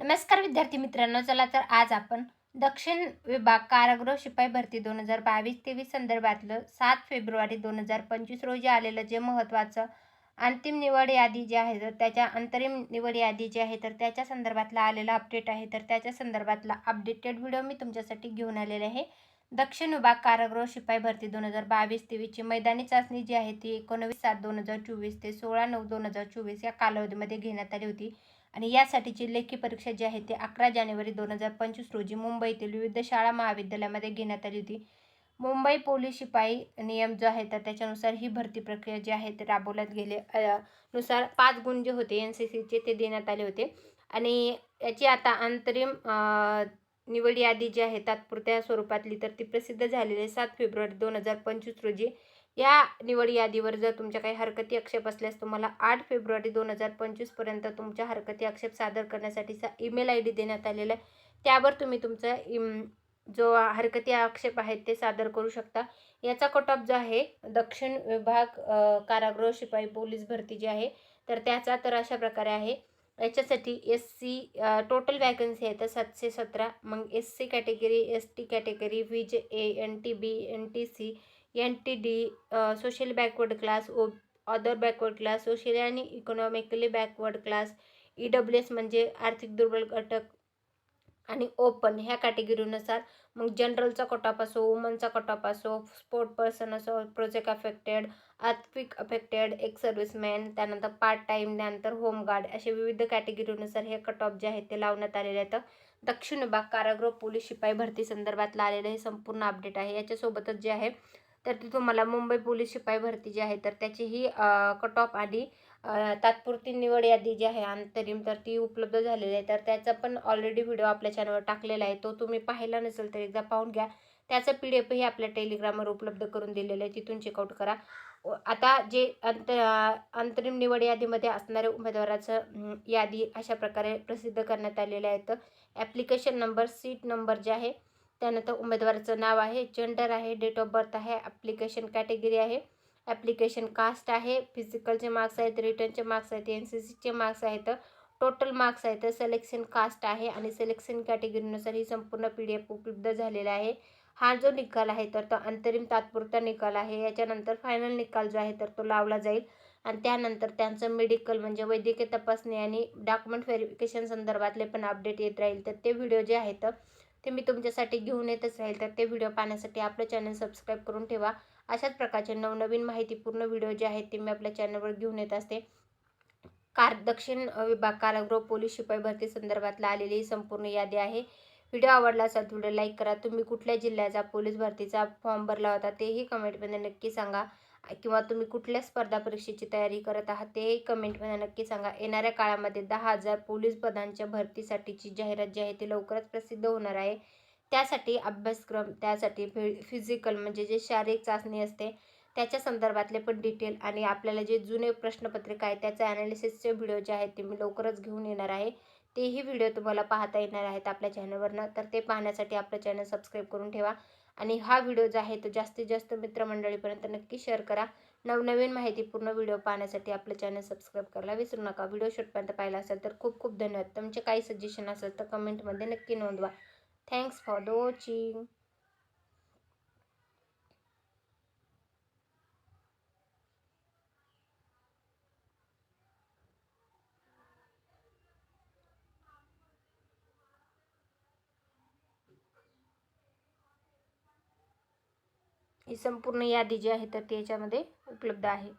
नमस्कार विद्यार्थी मित्रांनो चला तर आज आपण दक्षिण विभाग कारागृह शिपाई भरती दोन हजार बावीस तेवीस संदर्भातलं सात फेब्रुवारी दोन हजार पंचवीस रोजी आलेलं जे महत्त्वाचं अंतिम निवड यादी जी आहे तर त्याच्या अंतरिम निवड यादी जी आहे तर त्याच्या संदर्भातला आलेला अपडेट आहे तर त्याच्या संदर्भातला अपडेटेड व्हिडिओ मी तुमच्यासाठी घेऊन आलेले आहे. दक्षिण विभाग कारागृह शिपाई भरती दोन हजार बावीस तेवीसची मैदानी चाचणी जी आहे ती एकोणवीस सात दोन हजार चोवीस ते सोळा नऊ दोन हजार चोवीस या कालावधीमध्ये घेण्यात आली होती. आणि यासाठीची लेखी परीक्षा जी आहे ती अकरा जानेवारी दोन हजार पंचवीस रोजी मुंबईतील विविध शाळा महाविद्यालयामध्ये घेण्यात आली होती. मुंबई पोलीस शिपाई नियम जो आहे तर त्याच्यानुसार ही भरती प्रक्रिया जी आहे ते राबवण्यात गेले. नुसार पाच गुण जे होते एन सी सीचे ते देण्यात आले होते. आणि याची आता अंतरिम निवड यादी जी आहे तात्पुरत्या स्वरूपातली तर ती प्रसिद्ध झालेली सात फेब्रुवारी दोन हजार पंचवीस रोजी. या निवड यादीवर जर तुमच्या काही हरकती आक्षेप असल्यास तुम्हाला आठ फेब्रुवारी दोन हजार पंचवीसपर्यंत तुमच्या हरकती आक्षेप सादर करण्यासाठीचा ईमेल आय डी देण्यात आलेला आहे. त्यावर तुम्ही तुमचा इम जो हरकती आक्षेप आहेत ते सादर करू शकता. याचा कट ऑफ जो आहे दक्षिण विभाग कारागृह शिपाई पोलीस भरती जी आहे तर त्याचा तर अशा प्रकारे आहे. याच्यासाठी एस सी टोटल वॅकन्सी आहे तर सातशे सतरा. मग S C category S T category V J A N T B N T C N T D social backward class O other backward class socially आणि economically backward class E W S म्हणजे आर्थिक दुर्बल घटक आणि open ह्या कॅटेगरीनुसार मग जनरलचा कटॉप असो वुमनचा कटॉप असो स्पोर्ट पर्सन असो प्रोजेक्ट अफेक्टेड आर्थिक अफेक्टेड एक सर्व्हिसमॅन त्यानंतर पार्ट टाईम त्यानंतर होमगार्ड असे विविध कॅटेगरीनुसार हे कट ऑफ जे आहेत ते लावण्यात आलेले आहेत. दक्षिण विभाग कारागृह पोलीस शिपाई भरती संदर्भातला आलेलं हे संपूर्ण अपडेट आहे. याच्यासोबतच जे आहे तर ती तुम्हाला मुंबई पोलीस शिपाई भरती जी आहे तर त्याचीही कट ऑफ आणि तात्पुरती निवड यादी जी आहे अंतरिम तर ती उपलब्ध झालेली आहे. तर त्याचा पण ऑलरेडी व्हिडिओ आपल्या चॅनलवर टाकलेला आहे. तो तुम्ही पाहिला नसेल तर एकदा पाहून घ्या. त्याचं पी डी एफही आपल्या टेलिग्रामवर उपलब्ध करून दिलेलं आहे. तिथून चेकआउट करा. व आता जे अंत अंतरिम निवड यादीमध्ये असणाऱ्या उमेदवाराचं यादी अशा प्रकारे प्रसिद्ध करण्यात आलेल्या आहेत. ॲप्लिकेशन नंबर सीट नंबर जे आहे त्यानंतर उमेदवाराचं नाव आहे जेंडर आहे डेट ऑफ बर्थ आहे ॲप्लिकेशन कॅटेगरी आहे ॲप्लिकेशन कास्ट आहे फिजिकलचे मार्क्स आहेत रिटर्नचे मार्क्स आहेत एन सी सीचे मार्क्स आहेत टोटल मार्क्स आहेत सिलेक्शन कास्ट आहे आणि सिलेक्शन कॅटेगरीनुसार ही संपूर्ण पी डी एफ उपलब्ध झालेला आहे. हा जो निकाल आहे तर तो अंतरिम तात्पुरता निकाल आहे. याच्यानंतर फायनल निकाल जो आहे तर तो लावला जाईल. आणि त्यानंतर त्यांचं मेडिकल म्हणजे वैद्यकीय तपासणी आणि डॉक्युमेंट व्हेरिफिकेशन संदर्भातले पण अपडेट येत राहील. तर ते व्हिडिओ जे आहेत ते मी तुमच्यासाठी घेऊन येतच राहील. तर ते व्हिडिओ पाहण्यासाठी आपलं चॅनल सबस्क्राईब करून ठेवा. अशाच प्रकारचे नवनवीन माहितीपूर्ण व्हिडिओ जे आहेत ते मी आपल्या चॅनलवर घेऊन येत असते. कार दक्षिण विभाग कारागृह पोलीस शिपाई भरती संदर्भातला आलेली ही संपूर्ण यादी आहे. व्हिडिओ आवडला असेल व्हिडिओ लाईक करा. तुम्ही कुठल्या जिल्ह्याचा पोलीस भरतीचा फॉर्म भरला होता तेही कमेंटमध्ये नक्की सांगा. किंवा तुम्ही कुठल्या स्पर्धा परीक्षेची तयारी करत आहात तेही कमेंटमध्ये नक्की सांगा. येणाऱ्या काळामध्ये दहा हजार पोलीस पदांच्या भरतीसाठीची जाहिरात जी आहे ती लवकरच प्रसिद्ध होणार आहे. त्यासाठी अभ्यासक्रम त्यासाठी फि फिजिकल म्हणजे जे शारीरिक चाचणी असते त्याच्या संदर्भातले पण डिटेल आणि आपल्याला जे जुने प्रश्नपत्रिका आहे त्याचा ॲनालिसिसचे व्हिडिओ जे आहेत ते मी लवकरच घेऊन येणार आहे. तेही व्हिडिओ तुम्हाला पाहता येणार आहेत आपल्या चॅनलवरनं तर ते पाहण्यासाठी आपलं चॅनल सबस्क्राईब करून ठेवा. आणि हा व्हिडिओ जो आहे तो जास्तीत जास्त मित्रमंडळीपर्यंत नक्की शेअर करा. नवनवीन माहितीपूर्ण व्हिडिओ पाहण्यासाठी आपलं चॅनल सबस्क्राईब करायला विसरू नका. व्हिडिओ शेवटपर्यंत पाहिला असेल तर खूप खूप धन्यवाद. तुमचे काही सजेशन असेल तर कमेंटमध्ये नक्की नोंदवा. थँक्स फॉर द वॉचिंग ही संपूर्ण यादी जी आहे तर ती याच्यामध्ये उपलब्ध आहे.